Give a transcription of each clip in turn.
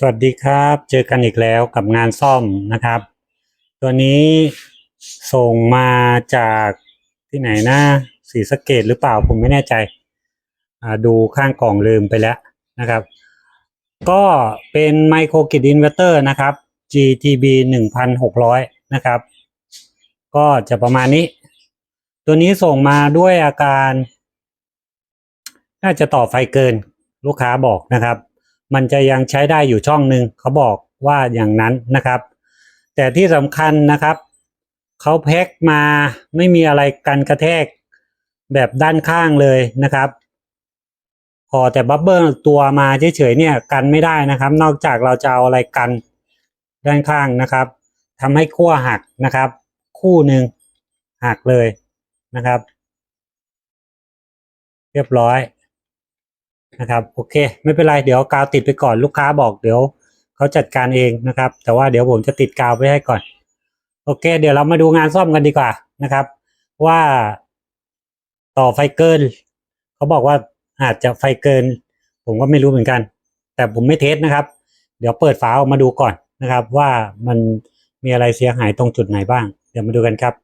สวัสดีครับ เจอกันอีกแล้วกับงานซ่อมนะครับ ตัวนี้ส่งมาจากที่ไหนนะสีสเกตหรือเปล่าผมไม่แน่ใจ ดูข้างกล่องลืมไปแล้วนะครับ ก็เป็นไมโครกิดอินเวอร์เตอร์นะครับ GTB 1600 นะครับ ก็จะประมาณนี้ ตัวนี้ส่งมาด้วยอาการ น่าจะต่อไฟเกินลูกค้าบอกนะครับ มันจะยังใช้ได้อยู่ช่องหนึ่งเขาบอกว่าอย่างนั้นนะครับ แต่ที่สำคัญนะครับเขาแพ็คมาไม่มีอะไรกันกระแทกแบบด้านข้างเลยนะครับพอแต่บับเบิ้ลตัวมาเฉยๆเนี่ยกันไม่ได้นะครับ นอกจากเราจะเอาอะไรกันด้านข้างนะครับทำให้ขั้วหักนะครับ คู่หนึ่งหักเลยนะครับ เรียบร้อย นะครับโอเค ไม่เป็นไรเดี๋ยวกาวติดไปก่อนลูกค้าบอกเดี๋ยวเขาจัดการเองนะครับ แต่ว่าเดี๋ยวผมจะติดกาวไว้ให้ก่อน โอเค เดี๋ยวเรามาดูงานซ่อมกันดีกว่านะครับ ว่าต่อไฟเกินเขาบอกว่าอาจจะไฟเกิน ผมก็ไม่รู้เหมือนกัน แต่ผมไม่เทสนะครับ เดี๋ยวเปิดฝาออกมาดูก่อนนะครับ ว่ามันมีอะไรเสียหายตรงจุดไหนบ้าง เดี๋ยวมาดูกันครับ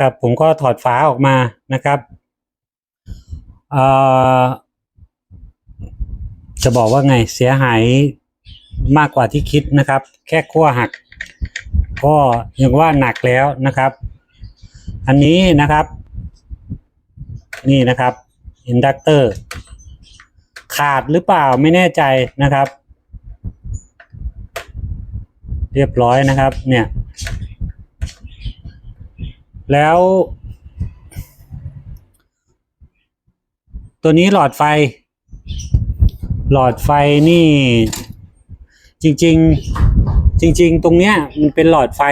ครับผมก็ถอดฝาออกมานะครับเอ่อจะบอกว่าไงเสียหายมากกว่าที่คิดนะครับ แค่ขั้วหัก ก็ยังว่าหนักแล้วนะครับ อันนี้นะครับ นี่นะครับอินดักเตอร์ขาดหรือเปล่าไม่แน่ใจนะครับ เรียบร้อยนะครับ เนี่ย แล้ว ตัวนี้หลอดไฟ หลอดไฟนี่ จริง ๆ จริง ๆ ตรงเนี้ย มันเป็นหลอดไฟ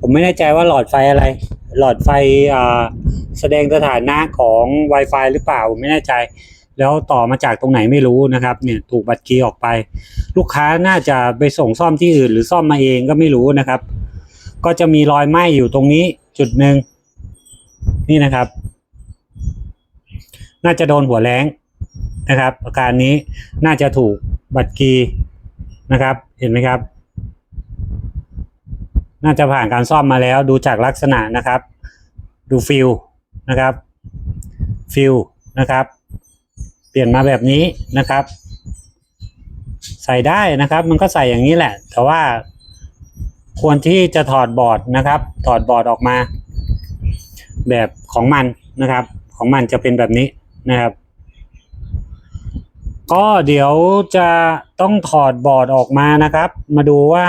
ผมไม่แน่ใจว่าหลอดไฟอะไร หลอดไฟอ่าแสดงสถานะของ Wi-Fi หรือเปล่าผมไม่แน่ใจแล้วต่อมาจากตรงไหนไม่รู้นะครับ เนี่ยถูกบัตรคีย์ออกไป ลูกค้าน่าจะไปส่งซ่อมที่อื่น หรือซ่อมมาเองก็ไม่รู้นะครับ ก็จะมีรอยไหม้อยู่ตรงนี้จุดหนึ่งนี่นะครับ น่าจะโดนหัวแรงนะครับ อาการนี้น่าจะถูกบัตรกีนะครับ เห็นไหมครับ น่าจะผ่านการซ่อมมาแล้วดูจากลักษณะนะครับ ดูฟิลนะครับฟิลนะครับ เปลี่ยนมาแบบนี้นะครับ ใส่ได้นะครับ มันก็ใส่อย่างนี้แหละ แต่ว่า ควรที่จะถอดบอร์ดนะครับ ถอดบอร์ดออกมา แบบของมันนะครับ ของมันจะเป็นแบบนี้นะครับ ก็เดี๋ยวจะต้องถอดบอร์ดออกมานะครับ มาดูว่า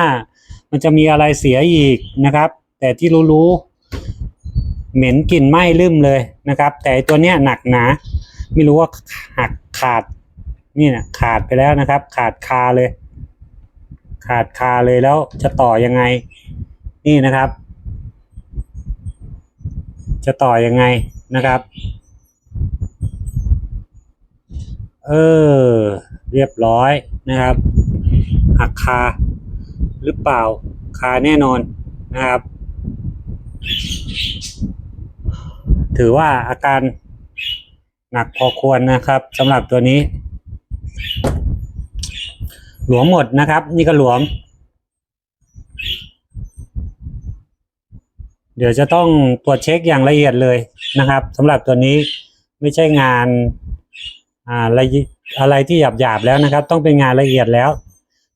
มันจะมีอะไรเสียอีกนะครับ แต่ที่รู้ๆเหม็นกลิ่นไหม้ลืมเลยนะครับ แต่ตัวเนี้ยหนักหนาไม่รู้ว่าหักขาดนี่นะขาดไปแล้วนะครับ ขาดคาเลย ขาดคาเลยแล้วจะต่อยังไง นี่นะครับ จะต่อยังไงนะครับ เออ เรียบร้อยนะครับ หักคาหรือเปล่าคาแน่นอนนะครับ ถือว่าอาการหนักพอควรนะครับสำหรับตัวนี้ หลวมหมดนะครับ นี่ก็หลวม เดี๋ยวจะต้องตรวจเช็คอย่างละเอียดเลยนะครับสำหรับตัวนี้ไม่ใช่งานอะเอียดอะไรที่หยาบหยาบๆแล้วนะครับ ต้องเป็นงานละเอียดแล้ว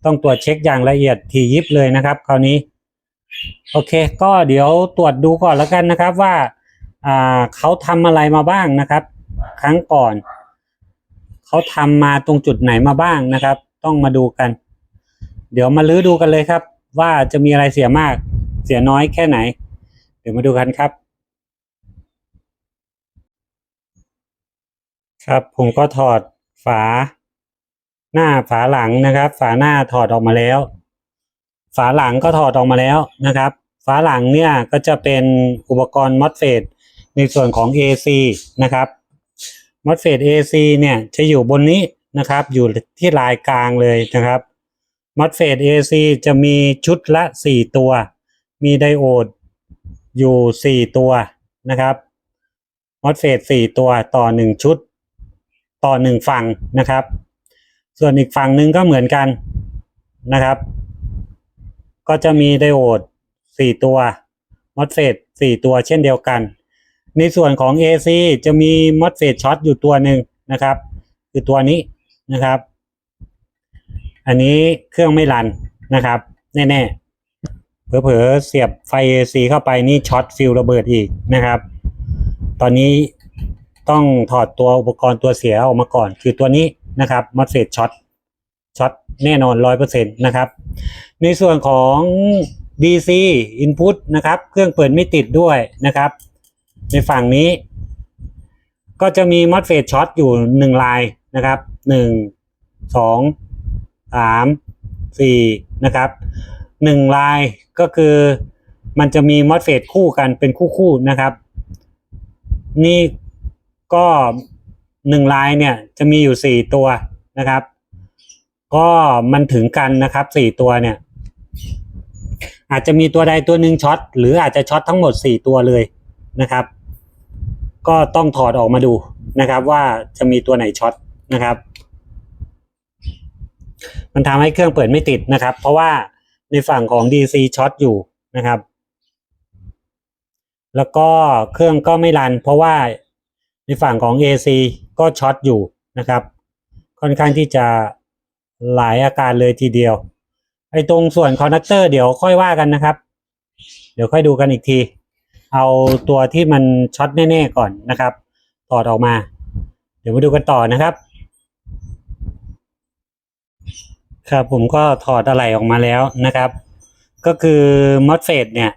ต้องตรวจเช็คอย่างละเอียดถี่ยิบเลยนะครับ คราวนี้ โอเค ก็เดี๋ยวตรวจดูก่อนแล้วกันนะครับว่าเขาทำอะไรมาบ้างนะครับ ครั้งก่อน เขาทำมาตรงจุดไหนมาบ้างนะครับ ต้องมาดูกัน เดี๋ยวมาลื้อดูกันเลยครับ ว่าจะมีอะไรเสียมาก เสียน้อยแค่ไหน เดี๋ยวมาดูกันครับ ครับ ผมก็ถอดฝา หน้าฝาหลังนะครับ ฝาหน้าถอดออกมาแล้ว ฝาหลังก็ถอดออกมาแล้วนะครับ ฝาหลังเนี่ยก็จะเป็นอุปกรณ์มอสเฟตในส่วนของ AC นะครับมอสเฟต AC เนี่ยจะอยู่บนนี้ นะครับ อยู่ที่ลายกลางเลยนะครับมอสเฟต AC จะมีชุดละ 4 ตัว มีไดโอดอยู่สี่ตัวนะครับมอสเฟตสี่ตัวต่อหนึ่งชุด ต่อหนึ่งฝั่งนะครับ ส่วนอีกฝั่งหนึ่งก็เหมือนกันนะครับ ก็จะมีไดโอดสี่ตัวมอสเฟตสี่ตัวเช่นเดียวกัน ในส่วนของ AC จะมีมอสเฟตช็อตอยู่ตัวหนึ่งนะครับ คือตัวนี้ นะครับ อันนี้เครื่องไม่รันนะครับ แน่ๆเผลอๆเสียบไฟ AC เข้าไปนี่ช็อตฟิลระเบิดอีกนะครับ ตอนนี้ต้องถอดตัวอุปกรณ์ตัวเสียออกมาก่อน คือตัวนี้นะครับมอสเฟตช็อตช็อตแน่นอนร้อยเปอร์เซ็นต์นะครับ ในส่วนของ DC input นะครับ เครื่องเปิดไม่ติดด้วยนะครับ ในฝั่งนี้ ก็จะมีมอสเฟตช็อตอยู่หนึ่งลายนะครับ หนึ่งสองสามสี่นะครับหนึ่งลายก็คือมันจะมีมอสเฟตคู่กันเป็นคู่ๆนะครับ นี่ก็หนึ่งลายเนี่ยจะมีอยู่สี่ตัวนะครับ ก็มันถึงกันนะครับสี่ตัวเนี่ย อาจจะมีตัวใดตัวหนึ่งช็อตหรืออาจจะช็อตทั้งหมดสี่ตัวเลยนะครับ ก็ต้องถอดออกมาดูนะครับ ว่าจะมีตัวไหนช็อตนะครับ มันทำให้เครื่องเปิดไม่ติดนะครับ เพราะว่าในฝั่งของ DC ช็อตอยู่นะครับ แล้วก็เครื่องก็ไม่รัน เพราะว่าในฝั่งของ AC ก็ช็อตอยู่นะครับ ค่อนข้างที่จะหลายอาการเลยทีเดียว ไอ้ตรงส่วนคอนดักเตอร์เดี๋ยวค่อยว่ากันนะครับ เดี๋ยวค่อยดูกันอีกที เอาตัวที่มันช็อตแน่ๆก่อนนะครับ ถอดออกมา เดี๋ยวมาดูกันต่อนะครับ ครับผมก็ถอดอะไหล่ออกมาแล้วนะครับ ก็คือมอสเฟตเนี่ย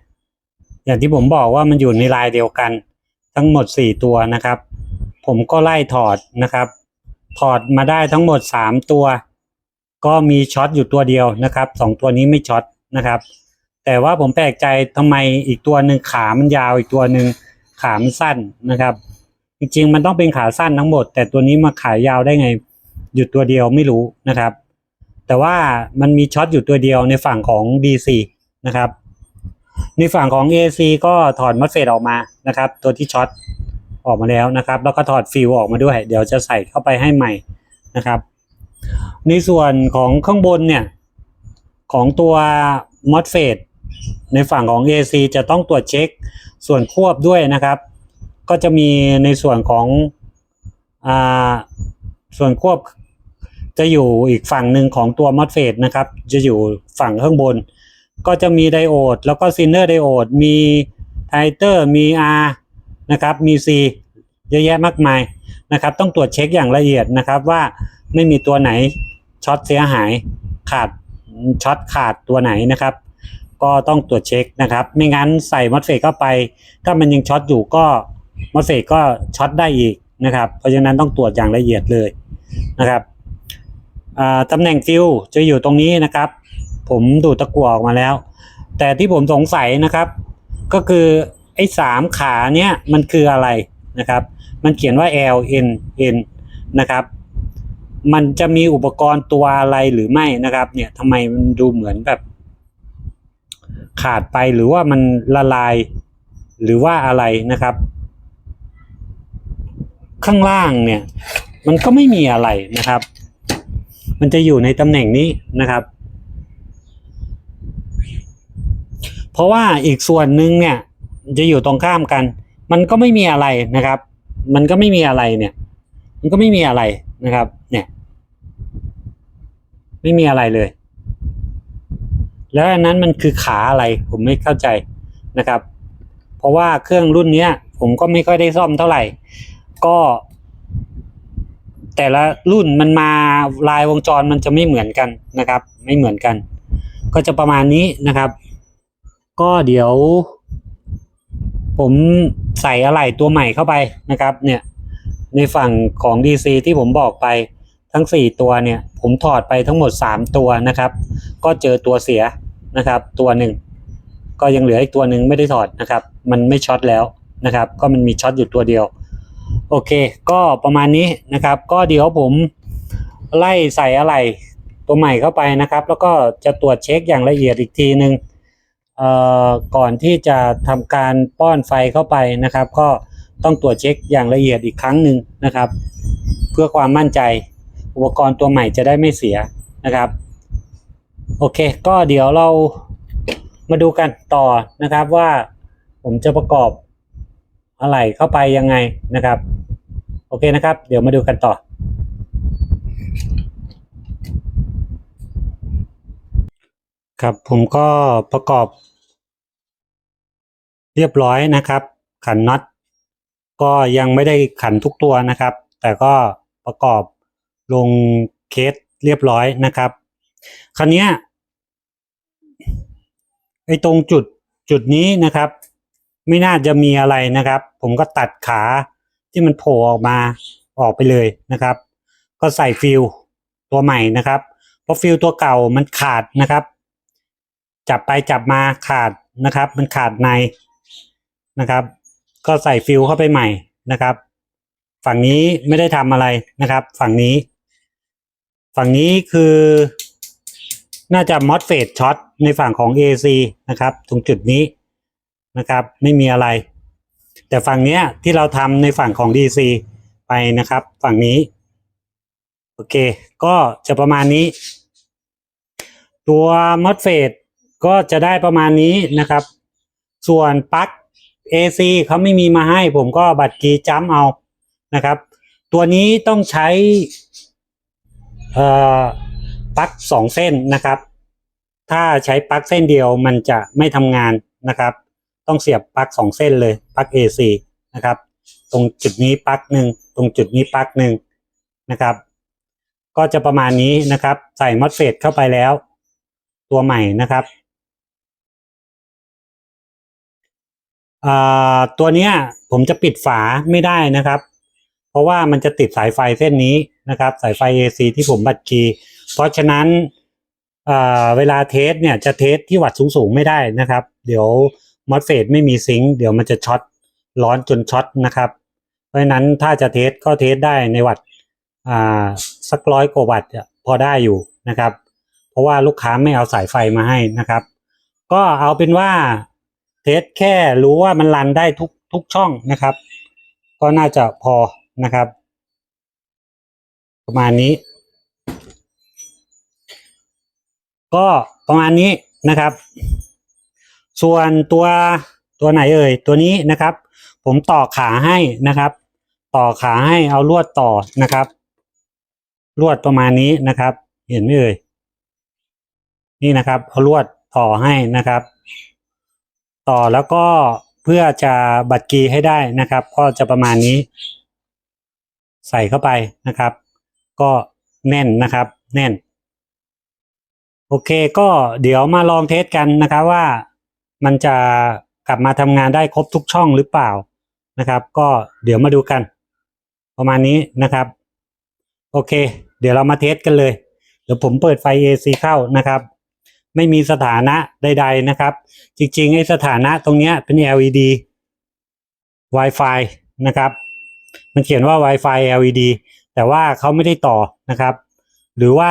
อย่างที่ผมบอกว่ามันอยู่ในลายเดียวกัน ทั้งหมดสี่ตัวนะครับ ผมก็ไล่ถอดนะครับ ถอดมาได้ทั้งหมดสามตัว ก็มีช็อตอยู่ตัวเดียวนะครับสองตัวนี้ไม่ช็อตนะครับ แต่ว่าผมแปลกใจทำไมอีกตัวหนึ่งขามันยาวอีกตัวหนึ่งขามันสั้นนะครับ จริงๆมันต้องเป็นขาสั้นทั้งหมด แต่ตัวนี้มาขายาวได้ไงอยู่ตัวเดียวไม่รู้นะครับ แต่ว่ามันมีช็อตอยู่ตัวเดียวในฝั่งของ DC นะครับ ในฝั่งของ AC ก็ถอดมัดเฟตออกมานะครับ ตัวที่ช็อตออกมาแล้วนะครับ แล้วก็ถอดฟิลออกมาด้วย เดี๋ยวจะใส่เข้าไปให้ใหม่นะครับ ในส่วนของข้างบนเนี่ย ของตัวมอสเฟตในฝั่งของ AC จะต้องตรวจเช็คส่วนควบด้วยนะครับ ก็จะมีในส่วนของอ่าส่วนควบ จะอยู่อีกฝั่งหนึ่งของตัวมอสเฟตนะครับ จะอยู่ฝั่งข้างบน ก็จะมีไดโอด แล้วก็ซินเนอร์ไดโอด มีไทเตอร์มี R นะครับ มี C เยอะแยะมากมายนะครับ ต้องตรวจเช็คอย่างละเอียดนะครับว่าไม่มีตัวไหนช็อตเสียหายขาดช็อตขาดตัวไหนนะครับ ก็ต้องตรวจเช็คนะครับ ไม่งั้นใส่มอสเฟตเข้าไป ถ้ามันยังช็อตอยู่ก็มอสเฟตก็ช็อตได้อีกนะครับ เพราะฉะนั้นต้องตรวจอย่างละเอียดเลยนะครับ ตำแหน่งฟิวจะอยู่ตรงนี้นะครับ ผมดูตะกั่วออกมาแล้ว แต่ที่ผมสงสัยนะครับ ก็คือไอ้สามขาเนี้ยมันคืออะไรนะครับ มันเขียนว่า L N N นะครับ มันจะมีอุปกรณ์ตัวอะไรหรือไม่นะครับ เนี่ยทำไมมันดูเหมือนแบบ ขาดไปหรือว่ามันละลาย หรือว่าอะไรนะครับ ข้างล่างเนี่ย มันก็ไม่มีอะไรนะครับ มันจะอยู่ในตำแหน่งนี้นะครับ เพราะว่าอีกส่วนหนึ่งเนี่ยจะอยู่ตรงข้ามกัน มันก็ไม่มีอะไรนะครับ มันก็ไม่มีอะไรเนี่ย มันก็ไม่มีอะไรนะครับ เนี่ย ไม่มีอะไรเลย แล้วอันนั้นมันคือขาอะไร ผมไม่เข้าใจนะครับ เพราะว่าเครื่องรุ่นเนี้ยผมก็ไม่ค่อยได้ซ่อมเท่าไหร่ ก็ แต่ละรุ่นมันมาลายวงจรมันจะไม่เหมือนกันนะครับ ไม่เหมือนกัน ก็จะประมาณนี้นะครับ ก็เดี๋ยว ผมใส่อะไหล่ตัวใหม่เข้าไปนะครับ เนี่ย ในฝั่งของ DC ที่ผมบอกไปทั้ง 4 ตัวเนี่ย ผมถอดไปทั้งหมด 3 ตัวนะครับ ก็เจอตัวเสียนะครับ ตัวหนึ่งก็ยังเหลืออีกตัวหนึ่งไม่ได้ถอดนะครับ มันไม่ช็อตแล้วนะครับ ก็มันมีช็อตอยู่ตัวเดียว โอเค ก็ประมาณนี้นะครับ ก็เดี๋ยวผมไล่ใส่อะไรตัวใหม่เข้าไปนะครับ แล้วก็จะตรวจเช็คอย่างละเอียดอีกทีหนึ่งเอ่อก่อนที่จะทำการป้อนไฟเข้าไปนะครับ ก็ต้องตรวจเช็คอย่างละเอียดอีกครั้งหนึ่งนะครับ เพื่อความมั่นใจ อุปกรณ์ตัวใหม่จะได้ไม่เสียนะครับ โอเค ก็เดี๋ยวเรามาดูกันต่อนะครับว่าผมจะประกอบ อะไรเข้าไปยังไงนะครับ โอเคนะครับ เดี๋ยวมาดูกันต่อ ครับผมก็ประกอบ เรียบร้อยนะครับ ขันน็อตก็ยังไม่ได้ขันทุกตัวนะครับ แต่ก็ประกอบลงเคสเรียบร้อยนะครับ คราวนี้ไอ้ตรงจุดจุดนี้นะครับ ไม่น่าจะมีอะไรนะครับ ผมก็ตัดขาที่มันโผล่ออกมาออกไปเลยนะครับ ก็ใส่ฟิลตัวใหม่นะครับ เพราะฟิลตัวเก่ามันขาดนะครับ จับไปจับมาขาดนะครับ มันขาดในนะครับ ก็ใส่ฟิลเข้าไปใหม่นะครับ ฝั่งนี้ไม่ได้ทำอะไรนะครับ ฝั่งนี้ ฝั่งนี้คือน่าจะมอสเฟตช็อตในฝั่งของ AC นะครับ ตรงจุดนี้ นะครับ ไม่มีอะไร แต่ฝั่งเนี้ยที่เราทำในฝั่งของ DC ไปนะครับ ฝั่งนี้ โอเค ก็จะประมาณนี้ ตัว MOSFET ก็จะได้ประมาณนี้นะครับ ส่วนปลั๊ก AC เขาไม่มีมาให้ ผมก็บัตรกีจัมเอานะครับ ตัวนี้ต้องใช้ปลั๊กสองเส้นนะครับ ถ้าใช้ปลั๊กเส้นเดียวมันจะไม่ทำงานนะครับ ต้องเสียบปลั๊กสองเส้นเลยปลั๊ก AC นะครับ ตรงจุดนี้ปลั๊กหนึ่งตรงจุดนี้ปลั๊กหนึ่งนะครับ ก็จะประมาณนี้นะครับ ใส่มอสเฟตเข้าไปแล้ว ตัวใหม่นะครับตัวเนี้ยผมจะปิดฝาไม่ได้นะครับ เพราะว่ามันจะติดสายไฟเส้นนี้นะครับ สายไฟ AC ที่ผมบัดคีเพราะฉะนั้นเวลาเทสเนี่ยจะเทสที่วัดสูงๆไม่ได้นะครับ เดี๋ยว มอสเฟตไม่มีซิงค์เดี๋ยวมันจะช็อตร้อนจนช็อตนะครับ เพราะฉะนั้นถ้าจะเทสก็เทสได้ในวัดอ่าสักร้อยกว่าวัตต์พอได้อยู่นะครับ เพราะว่าลูกค้าไม่เอาสายไฟมาให้นะครับ ก็เอาเป็นว่าเทสแค่รู้ว่ามันรันได้ทุกทุกช่องนะครับ ก็น่าจะพอนะครับ ประมาณนี้ ก็ประมาณนี้นะครับ ส่วนตัวตัวไหนเอ่ยตัวนี้นะครับ ผมต่อขาให้นะครับ ต่อขาให้เอาลวดต่อนะครับ ลวดประมาณนี้นะครับ เห็นไหมเอ่ยนี่นะครับเอาลวดต่อให้นะครับ ต่อแล้วก็เพื่อจะบัดกีให้ได้นะครับ ก็จะประมาณนี้ ใส่เข้าไปนะครับ ก็แน่นนะครับ แน่น โอเคก็เดี๋ยวมาลองเทสกันนะครับว่า มันจะกลับมาทำงานได้ครบทุกช่องหรือเปล่านะครับ ก็เดี๋ยวมาดูกัน ประมาณนี้นะครับ โอเค เดี๋ยวเรามาเทสกันเลย เดี๋ยวผมเปิดไฟ AC เข้านะครับ ไม่มีสถานะใด ๆนะครับ จริงๆไอ้สถานะตรงเนี้ยเป็น LED Wi-Fi นะครับ มันเขียนว่า Wi-Fi LED แต่ว่าเขาไม่ได้ต่อนะครับ หรือว่า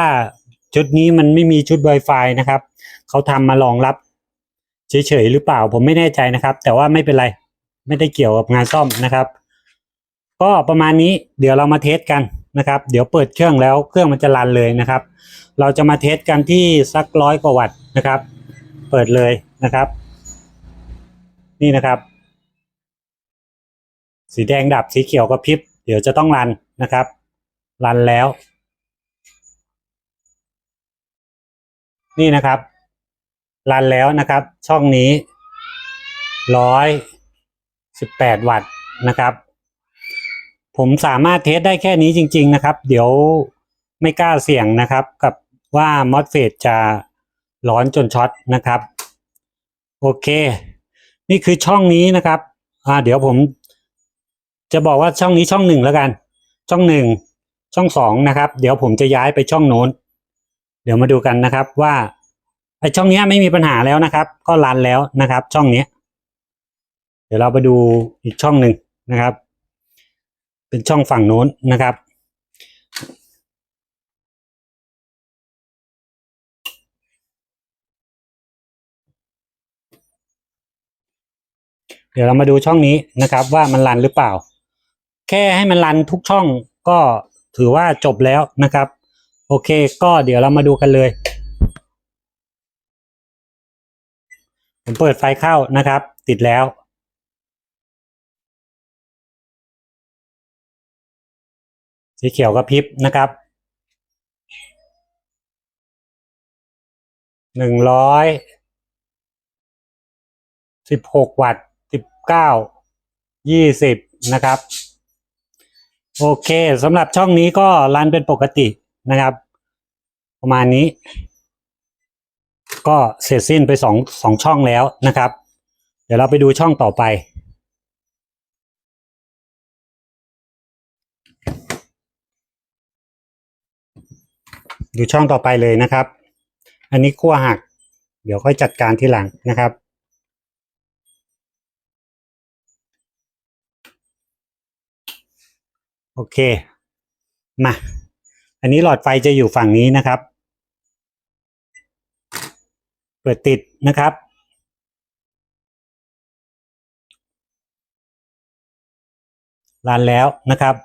ชุดนี้มันไม่มีชุด Wi-Fi นะครับ เขาทำมารองรับ เฉยๆหรือเปล่าผมไม่แน่ใจนะครับ แต่ว่าไม่เป็นไรไม่ได้เกี่ยวกับงานซ่อมนะครับ ก็ประมาณนี้เดี๋ยวเรามาเทสกันนะครับ เดี๋ยวเปิดเครื่องแล้วเครื่องมันจะรันเลยนะครับ เราจะมาเทสกันที่สักร้อยกว่าวัตต์นะครับ เปิดเลยนะครับ นี่นะครับ สีแดงดับสีเขียวกระพริบ เดี๋ยวจะต้องรันนะครับรันแล้ว นี่นะครับ รันแล้วนะครับ ช่องนี้ร้อยสิบแปดวัตต์นะครับ ผมสามารถเทสได้แค่นี้จริง ๆ นะครับ เดี๋ยวไม่กล้าเสี่ยงนะครับ กับว่ามอสเฟตจะร้อนจนช็อตนะครับ โอเค นี่คือช่องนี้นะครับอ่าเดี๋ยวผมจะบอกว่าช่องนี้ช่องหนึ่งแล้วกัน ช่องหนึ่งช่องสองนะครับ เดี๋ยวผมจะย้ายไปช่องโน้น เดี๋ยวมาดูกันนะครับว่า ไอช่องนี้ไม่มีปัญหาแล้วนะครับ ก็รันแล้วนะครับ ช่องนี้เดี๋ยวเราไปดูอีกช่องหนึ่งนะครับ เป็นช่องฝั่งโน้นนะครับ เดี๋ยวเรามาดูช่องนี้นะครับ ว่ามันรันหรือเปล่า แค่ให้มันรันทุกช่องก็ถือว่าจบแล้วนะครับ โอเค ก็เดี๋ยวเรามาดูกันเลย ผมเปิดไฟเข้านะครับ ติดแล้ว สีเขียวกระพริบนะครับหนึ่งร้อยสิบหกวัตต์สิบเก้ายี่สิบนะครับ โอเคสำหรับช่องนี้ก็รันเป็นปกตินะครับ ประมาณนี้ ก็เสร็จสิ้นไปสองสองช่องแล้วนะครับ เดี๋ยวเราไปดูช่องต่อไป ดูช่องต่อไปเลยนะครับ อันนี้ขั้วหัก เดี๋ยวค่อยจัดการทีหลังนะครับโอเค มา อันนี้หลอดไฟจะอยู่ฝั่งนี้นะครับ เปิดติดนะครับรันแล้วนะครับ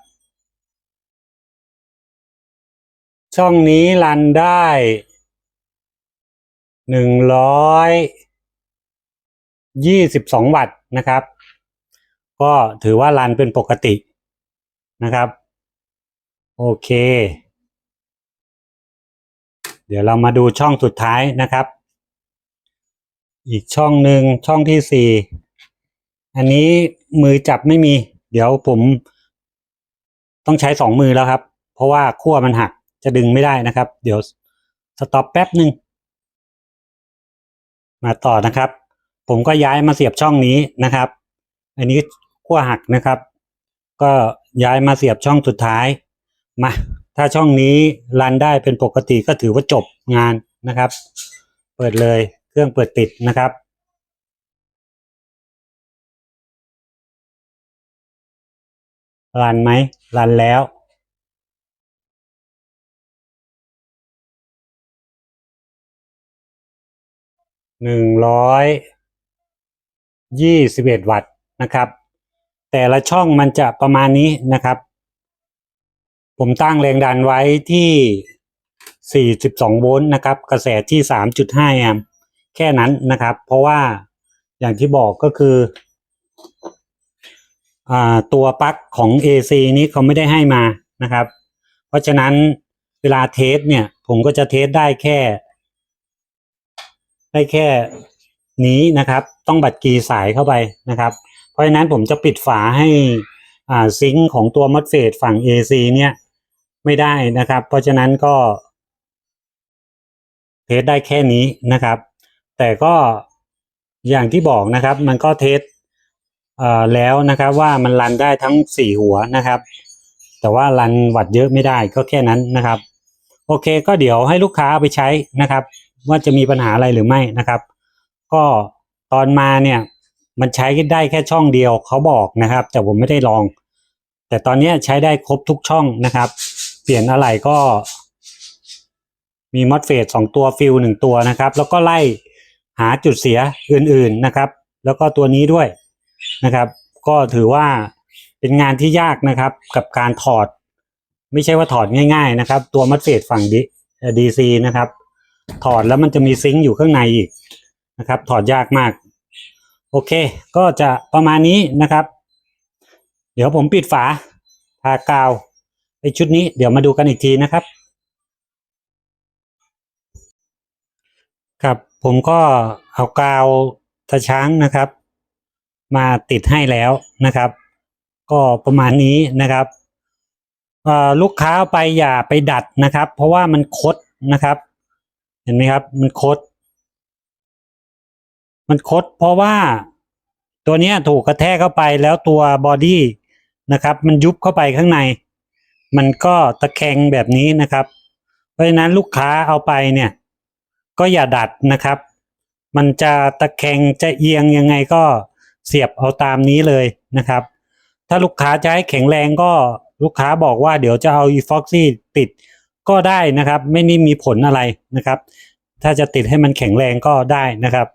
ช่องนี้รันได้หนึ่งร้อยยี่สิบสองวัตต์นะครับ ก็ถือว่ารันเป็นปกตินะครับ โอเค เดี๋ยวเรามาดูช่องสุดท้ายนะครับ อีกช่องหนึ่งช่องที่สี่อันนี้มือจับไม่มี เดี๋ยวผมต้องใช้สองมือแล้วครับ เพราะว่าขั้วมันหักจะดึงไม่ได้นะครับ เดี๋ยวสต็อปแป๊บหนึ่งมาต่อนะครับ ผมก็ย้ายมาเสียบช่องนี้นะครับ อันนี้ขั้วหักนะครับ ก็ย้ายมาเสียบช่องสุดท้ายมาถ้าช่องนี้รันได้เป็นปกติก็ถือว่าจบงานนะครับ เปิดเลย เครื่องเปิดติดนะครับรันไหมรันแล้ว หนึ่งร้อยยี่สิบเอ็ดวัตต์นะครับ แต่ละช่องมันจะประมาณนี้นะครับ ผมตั้งแรงดันไว้ที่ 42 โวลต์นะครับ กระแสที่ 3.5 แอมป์ แค่นั้นนะครับ เพราะว่าอย่างที่บอกก็คืออตัวปลั๊กของ AC นี้เขาไม่ได้ให้มานะครับ เพราะฉะนั้นเวลาเทสเนี่ย ผมก็จะเทสได้แค่ ได้แค่นี้นะครับ ต้องบัดกีสายเข้าไปนะครับ เพราะฉะนั้นผมจะปิดฝาให้ซิงค์ของตัวมัดเฟดฝั่ง AC เนี่ยไม่ได้นะครับ เพราะฉะนั้นก็เทสได้แค่นี้นะครับ แต่ก็อย่างที่บอกนะครับ มันก็เทสแล้วนะครับว่ามันรันได้ทั้งสี่หัวนะครับ แต่ว่ารันวัดเยอะไม่ได้ก็แค่นั้นนะครับ โอเคก็เดี๋ยวให้ลูกค้าเอาไปใช้นะครับ ว่าจะมีปัญหาอะไรหรือไม่นะครับ ก็ตอนมาเนี่ยมันใช้ได้แค่ช่องเดียวเขาบอกนะครับ แต่ผมไม่ได้ลอง แต่ตอนนี้ใช้ได้ครบทุกช่องนะครับ เปลี่ยนอะไรก็มีมอสเฟตสองตัวฟิลหนึ่งตัวนะครับ แล้วก็ไล่ หาจุดเสียอื่นๆนะครับ แล้วก็ตัวนี้ด้วยนะครับ ก็ถือว่าเป็นงานที่ยากนะครับ กับการถอด ไม่ใช่ว่าถอดง่าย ๆ นะครับ ตัวมัดเฟตฝั่งดีดีซีนะครับ ถอดแล้วมันจะมีซิงค์อยู่ข้างในอีกนะครับ ถอดยากมาก โอเค ก็จะประมาณนี้นะครับ เดี๋ยวผมปิดฝาทากาวไอชุดนี้เดี๋ยวมาดูกันอีกทีนะครับครับ ผมก็เอากาวตะช้างนะครับ มาติดให้แล้วนะครับ ก็ประมาณนี้นะครับลูกค้าไปอย่าไปดัดนะครับ เพราะว่ามันคดนะครับ เห็นไหมครับ มันคด มันคด เพราะว่าตัวนี้ถูกกระแทกเข้าไปแล้วตัวบอดี้นะครับ มันยุบเข้าไปข้างใน มันก็ตะแคงแบบนี้นะครับ เพราะฉะนั้นลูกค้าเอาไปเนี่ย ก็อย่าดัดนะครับ มันจะตะแคงจะเอียงยังไงก็เสียบเอาตามนี้เลยนะครับ ถ้าลูกค้าจะให้แข็งแรงก็ลูกค้าบอกว่าเดี๋ยวจะเอา e f o x y ติดก็ได้นะครับ ไม่ได้มีผลอะไรนะครับ ถ้าจะติดให้มันแข็งแรงก็ได้นะครับ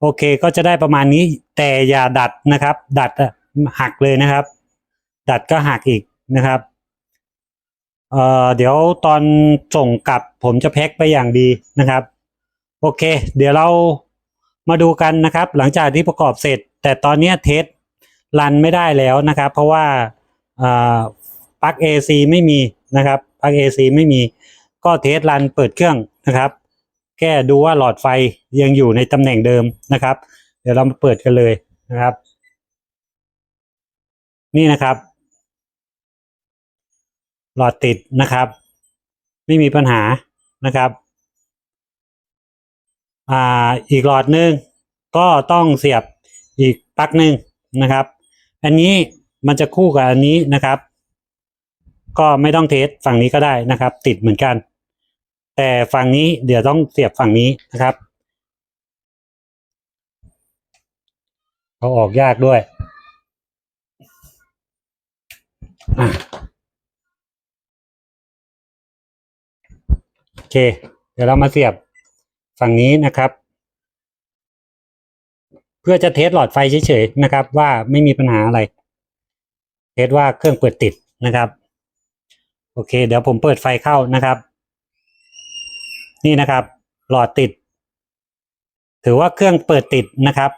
โอเคก็จะได้ประมาณนี้ แต่อย่าดัดนะครับ ดัดหักเลยนะครับ ดัดก็หักอีกนะครับเอ่อเดี๋ยวตอนส่งกลับผมจะแพ็คไปอย่างดีนะครับ โอเค เดี๋ยวเรามาดูกันนะครับ หลังจากที่ประกอบเสร็จ แต่ตอนนี้เทสรันไม่ได้แล้วนะครับ เพราะว่าอ่าปลั๊ก AC ไม่มีนะครับปลั๊ก AC ไม่มี ก็เทสรันเปิดเครื่องนะครับแค่ดูว่าหลอดไฟยังอยู่ในตำแหน่งเดิมนะครับ เดี๋ยวเรามาเปิดกันเลยนะครับ นี่นะครับ หลอดติดนะครับ ไม่มีปัญหานะครับ อ่าอีกหลอดหนึ่งก็ต้องเสียบอีกปลั๊กหนึ่งนะครับ อันนี้มันจะคู่กับอันนี้นะครับ ก็ไม่ต้องเทสฝั่งนี้ก็ได้นะครับ ติดเหมือนกัน แต่ฝั่งนี้เดี๋ยวต้องเสียบฝั่งนี้นะครับเขาออกยากด้วยโอเค เดี๋ยวเรามาเสียบ ฝั่งนี้นะครับ เพื่อจะเทสหลอดไฟเฉยๆนะครับ ว่าไม่มีปัญหาอะไร เทสว่าเครื่องเปิดติดนะครับ โอเค เดี๋ยวผมเปิดไฟเข้านะครับ นี่นะครับ หลอดติด ถือว่าเครื่องเปิดติดนะครับ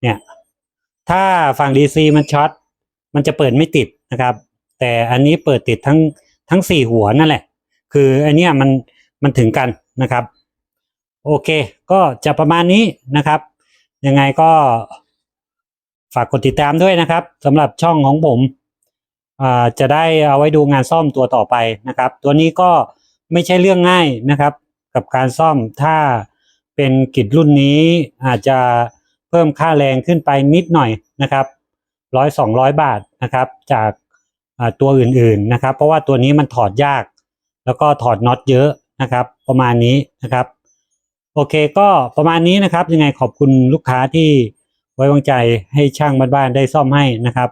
เนี่ย ถ้าฝั่ง DC มันช็อตมันจะเปิดไม่ติดนะครับ แต่อันนี้เปิดติดทั้งทั้งสี่หัวนั่นแหละ คืออันเนี้ยมันมันถึงกัน นะครับ โอเค ก็จะประมาณนี้นะครับ ยังไงก็ฝากกดติดตามด้วยนะครับสำหรับช่องของผมจะได้เอาไว้ดูงานซ่อมตัวต่อไปนะครับ ตัวนี้ก็ไม่ใช่เรื่องง่ายนะครับ กับการซ่อมถ้าเป็นกิจรุ่นนี้อาจจะเพิ่มค่าแรงขึ้นไปนิดหน่อยนะครับร้อยสองร้อยบาทนะครับ จากตัวอื่นๆนะครับ เพราะว่าตัวนี้มันถอดยาก แล้วก็ถอดน็อตเยอะ นะครับ ประมาณนี้นะครับ โอเคก็ประมาณนี้นะครับ ยังไงขอบคุณลูกค้าที่ไว้วางใจให้ช่างบ้านๆได้ซ่อมให้นะครับ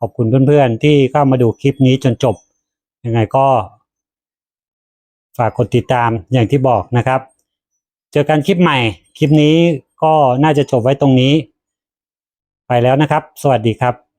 ขอบคุณเพื่อนๆที่เข้ามาดูคลิปนี้จนจบ ยังไงก็ ฝากกดติดตามอย่างที่บอกนะครับ เจอกันคลิปใหม่ คลิปนี้ก็น่าจะจบไว้ตรงนี้ ไปแล้วนะครับ สวัสดีครับ